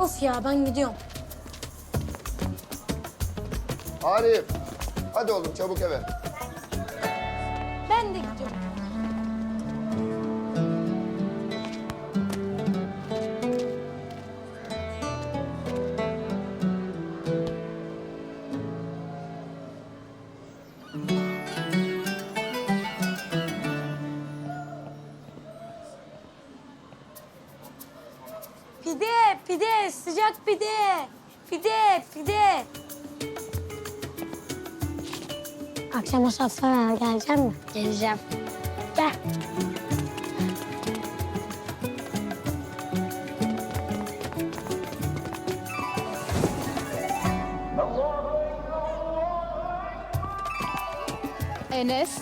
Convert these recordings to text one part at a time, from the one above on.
Of ya ben gidiyorum. Arif. Hadi oğlum çabuk eve. Pide, pide, sıcak pide. Pide, pide. Akşama sofraya gelecek mi? Geleceğim. Gel. Enes.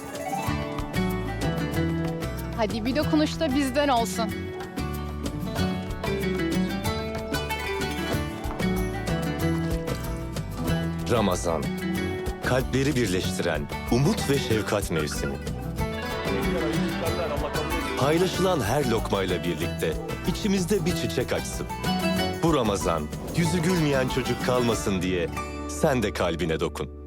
Hadi bir dokunuş da bizden olsun. Ramazan. Kalpleri birleştiren umut ve şefkat mevsimi. Paylaşılan her lokmayla birlikte içimizde bir çiçek açsın. Bu Ramazan yüzü gülmeyen çocuk kalmasın diye sen de kalbine dokun.